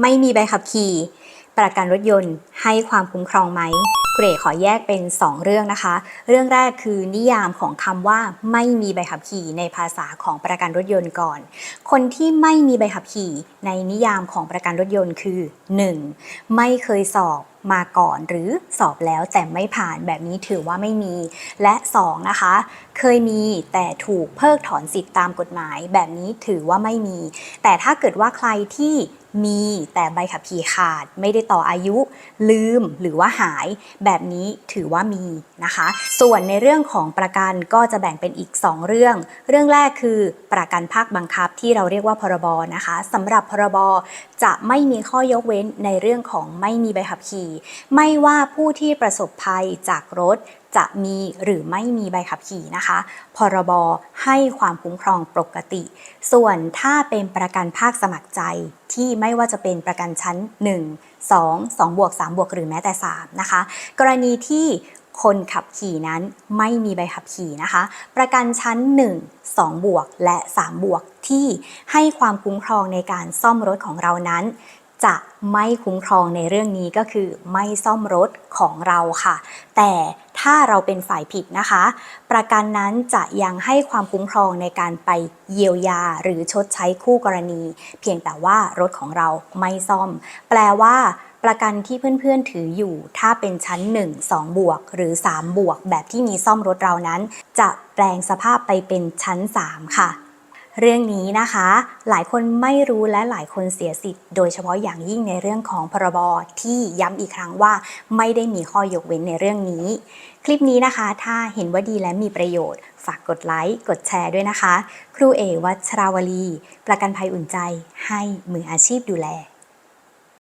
ไม่มีใบขับขี่ ประกันรถยนต์ให้ความคุ้มครองไหม เกรดขอแยกเป็น 2 เรื่องนะคะ เรื่องแรกคือนิยามของคำว่าไม่มีใบขับขี่ในภาษาของประกันรถยนต์ก่อน คนที่ไม่มีใบขับขี่ในนิยามของประกันรถยนต์คือ 1. ไม่เคยสอบ มาก่อน หรือสอบแล้วแต่ไม่ผ่านแบบนี้ถือว่าไม่มี และ2นะคะเคยมีแต่ถูกเพิกถอนสิทธิ์ตามกฎหมาย แบบนี้ถือว่าไม่มี แต่ถ้าเกิดว่าใครที่มีแต่ใบขับขี่ขาด ไม่ได้ต่ออายุ ลืมหรือว่าหาย แบบนี้ถือว่ามีนะคะ ส่วนในเรื่องของประกันก็จะแบ่งเป็นอีก 2 เรื่อง เรื่องแรกคือประกันภาคบังคับที่เราเรียกว่าพรบนะคะสำหรับพรบ จะไม่มีข้อยกเว้นในเรื่องของไม่มีใบขับขี่ ไม่ว่าผู้ที่ประสบภัยจากรถจะมีหรือไม่มีใบขับขี่นะคะ พรบให้ความคุ้มครองปกติ ส่วนถ้าเป็นประกันภาคสมัครใจที่ไม่ว่าจะเป็นประกันชั้น 1 2 2บวก3บวกหรือแม้แต่ 3 นะคะ กรณีที่ คนขับขี่นั้นไม่มีใบขับขี่นะคะ ประกันชั้น 1 2 บวก และ 3 บวกที่ให้ความคุ้มครองในการซ่อมรถของเรานั้น จะไม่คุ้มครองในเรื่องนี้ก็คือไม่ซ่อมรถของเราค่ะ แต่ ถ้าเราเป็นฝ่ายผิดนะคะ ประกันนั้นจะยังให้ความคุ้มครองในการไปเยียวยาหรือชดใช้คู่กรณี เพียงแต่ว่ารถของเราไม่ซ่อม แปลว่าประกันที่เพื่อนๆถืออยู่ถ้าเป็นชั้น 1 2 บวก หรือ 3 บวก แบบที่มีซ่อมรถเรานั้น จะแปลงสภาพไปเป็นชั้น 3 ค่ะ เรื่องนี้นะคะ หลายคนไม่รู้และหลายคนเสียสิทธิ์ โดยเฉพาะอย่างยิ่งในเรื่องของพรบที่ย้ำอีกครั้งว่าไม่ได้มีข้อยกเว้นในเรื่องนี้ คลิปนี้นะคะ ถ้าเห็นว่าดีและมีประโยชน์ ฝากกดไลค์กดแชร์ด้วยนะคะ ครูเอวัชราวลี ประกันภัยอุ่นใจให้มืออาชีพดูแล